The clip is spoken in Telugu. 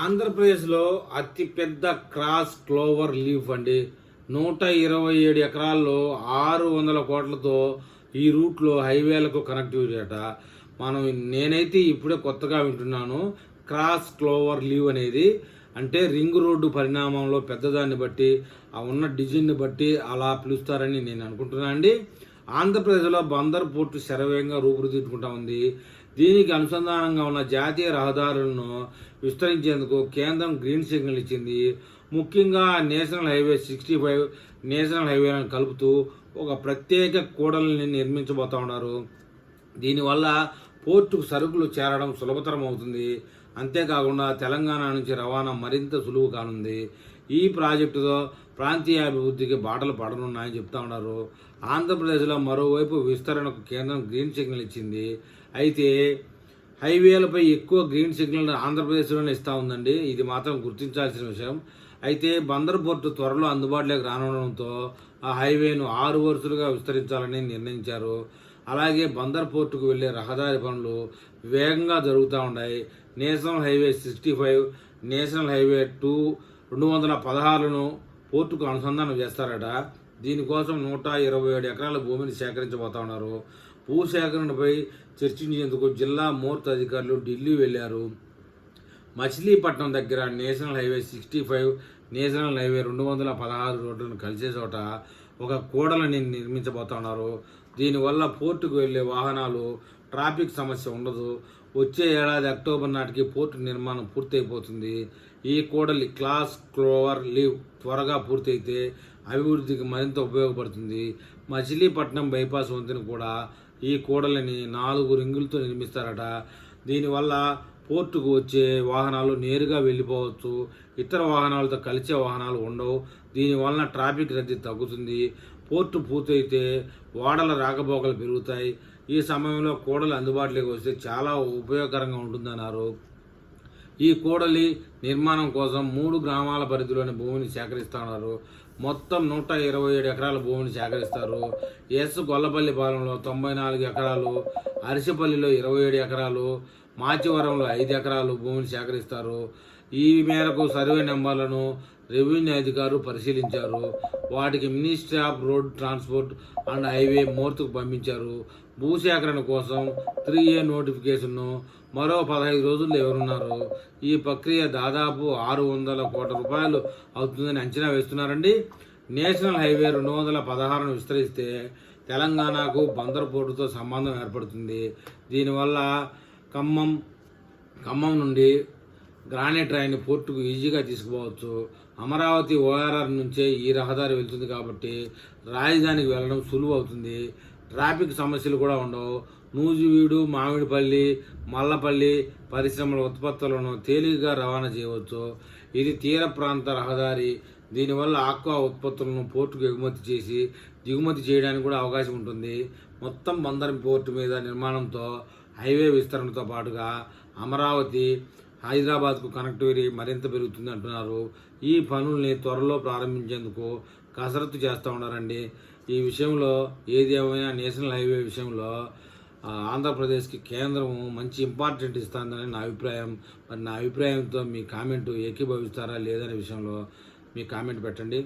ఆంధ్రప్రదేశ్లో అతిపెద్ద క్రాస్ క్లోవర్ లీఫ్ అండి. నూట ఇరవై ఏడు ఎకరాల్లో ఆరు వందల కోట్లతో ఈ రూట్లో హైవేలకు కనెక్టివిటీ అట. మనం నేనైతే ఇప్పుడే కొత్తగా వింటున్నాను క్రాస్ క్లోవర్ లీవ్ అనేది. అంటే రింగ్ రోడ్డు పరిణామంలో పెద్దదాన్ని బట్టి ఆ ఉన్న డిజైన్ని బట్టి అలా పిలుస్తారని నేను అనుకుంటున్నాను అండి. ఆంధ్రప్రదేశ్లో బందర్ పోర్టు శరవేగంగా రూపుదిద్దుకుంటా ఉంది. దీనికి అనుసంధానంగా ఉన్న జాతీయ రహదారులను విస్తరించేందుకు కేంద్రం గ్రీన్ సిగ్నల్ ఇచ్చింది. ముఖ్యంగా national highway sixty five national హైవేలను కలుపుతూ ఒక ప్రత్యేక కూడలని నిర్మించబోతా ఉన్నారు. దీనివల్ల పోర్టుకు సరుకులు చేరడం సులభతరం అవుతుంది అంతేకాకుండా తెలంగాణ నుంచి రవాణా మరింత సులువు కానుంది. ఈ ప్రాజెక్టుతో ప్రాంతీయ అభివృద్ధికి బాటలు పడనున్నాయని చెప్తా ఉన్నారు. ఆంధ్రప్రదేశ్లో మరోవైపు విస్తరణకు కేంద్రం గ్రీన్ సిగ్నల్ ఇచ్చింది. అయితే హైవేలపై ఎక్కువ గ్రీన్ సిగ్నల్ ఆంధ్రప్రదేశ్లోనే ఇస్తూ ఉందండి. ఇది మాత్రం గుర్తించాల్సిన విషయం. అయితే బందర్ పోర్టు త్వరలో అందుబాటులోకి రానుండడంతో ఆ హైవేను ఆరు వరుసలుగా విస్తరించాలని నిర్ణయించారు. అలాగే బందర్ పోర్టుకు వెళ్ళే రహదారి పనులు వేగంగా జరుగుతూ ఉన్నాయి. National highway sixty five national highway two రెండు వందల పదహారును పోర్టుకు అనుసంధానం చేస్తారట. దీనికోసం నూట ఇరవై ఏడు ఎకరాల భూమిని సేకరించబోతా ఉన్నారు. భూ సేకరణపై చర్చించేందుకు జిల్లా మూర్త అధికారులు ఢిల్లీ వెళ్ళారు. మచిలీపట్నం దగ్గర national highway sixty five national highway రెండు వందల పదహారు రోడ్లను కలిసే చోట ఒక కూడలని నిర్మించబోతున్నారు. దీనివల్ల పోర్టుకు వెళ్ళే వాహనాలు ట్రాఫిక్ సమస్య ఉండదు. వచ్చే ఏడాది అక్టోబర్ నాటికి పోర్టు నిర్మాణం పూర్తయిపోతుంది. ఈ కూడలి క్లాస్ క్లోవర్ లీవ్ త్వరగా పూర్తయితే అభివృద్ధికి మరింత ఉపయోగపడుతుంది. మచిలీపట్నం బైపాస్ వంతెన కూడా ఈ కూడలిని నాలుగు రింగులతో నిర్మిస్తారట. దీనివల్ల పోర్టుకు వచ్చే వాహనాలు నేరుగా వెళ్ళిపోవచ్చు. ఇతర వాహనాలతో కలిసే వాహనాలు ఉండవు. దీనివలన ట్రాఫిక్ రద్దీ తగ్గుతుంది. పోర్టు పూర్తయితే ఓడల రాకపోకలు పెరుగుతాయి. ఈ సమయంలో కూడలు అందుబాటులోకి వస్తే చాలా ఉపయోగకరంగా ఉంటుందన్నారు. ఈ కూడలి నిర్మాణం కోసం మూడు గ్రామాల పరిధిలోని భూమిని సేకరిస్తున్నారు. మొత్తం నూట ఇరవై ఏడు ఎకరాల భూమిని సేకరిస్తారు. ఎస్ గొల్లపల్లి పాలెంలో తొంభై నాలుగు ఎకరాలు అరిసిపల్లిలో ఇరవై ఏడు ఎకరాలు మాచివరంలో ఐదు ఎకరాలు భూమిని సేకరిస్తారు. ఈ మేరకు సర్వే నెంబర్లను రెవెన్యూ అధికారులు పరిశీలించారు. వాటికి ministry of road transport and highway మోర్తుకు పంపించారు. భూసేకరణ కోసం త్రీ ఏ నోటిఫికేషన్ను మరో పదహైదు రోజుల్లో ఎవరున్నారు? ఈ ప్రక్రియ దాదాపు ఆరు వందల కోట్ల రూపాయలు అవుతుందని అంచనా వేస్తున్నారండి. నేషనల్ హైవే రెండు వందల పదహారును విస్తరిస్తే తెలంగాణకు బందర్పోర్టుతో సంబంధం ఏర్పడుతుంది. దీనివల్ల ఖమ్మం ఖమ్మం నుండి గ్రానైట్ రాయిని పోర్టుకు ఈజీగా తీసుకుపోవచ్చు. అమరావతి ఓఆర్ఆర్ నుంచే ఈ రహదారి వెళ్తుంది కాబట్టి రాజధానికి వెళ్ళడం సులువు అవుతుంది ట్రాఫిక్ సమస్యలు కూడా ఉండవు. నూజివీడు మామిడిపల్లి మల్లపల్లి పరిశ్రమల ఉత్పత్తులను తేలికగా రవాణా చేయవచ్చు. ఇది తీర ప్రాంత రహదారి. దీనివల్ల ఆక్వా ఉత్పత్తులను పోర్టుకు ఎగుమతి చేసి దిగుమతి చేయడానికి కూడా అవకాశం ఉంటుంది. మొత్తం బందరం పోర్టు మీద నిర్మాణంతో హైవే విస్తరణతో పాటుగా అమరావతి హైదరాబాద్కు కనెక్టివిటీ మరింత పెరుగుతుంది అంటున్నారు. ఈ పనుల్ని త్వరలో ప్రారంభించేందుకు కసరత్తు చేస్తూ ఉన్నారండి. ఈ విషయంలో ఏది ఏమైనా నేషనల్ హైవే విషయంలో ఆంధ్రప్రదేశ్కి కేంద్రం మంచి ఇంపార్టెంట్ ఇస్తుందని నా అభిప్రాయం. మరి నా అభిప్రాయంతో మీ కామెంట్ ఏకీభవిస్తారా లేదనే విషయంలో మీ కామెంట్ పెట్టండి.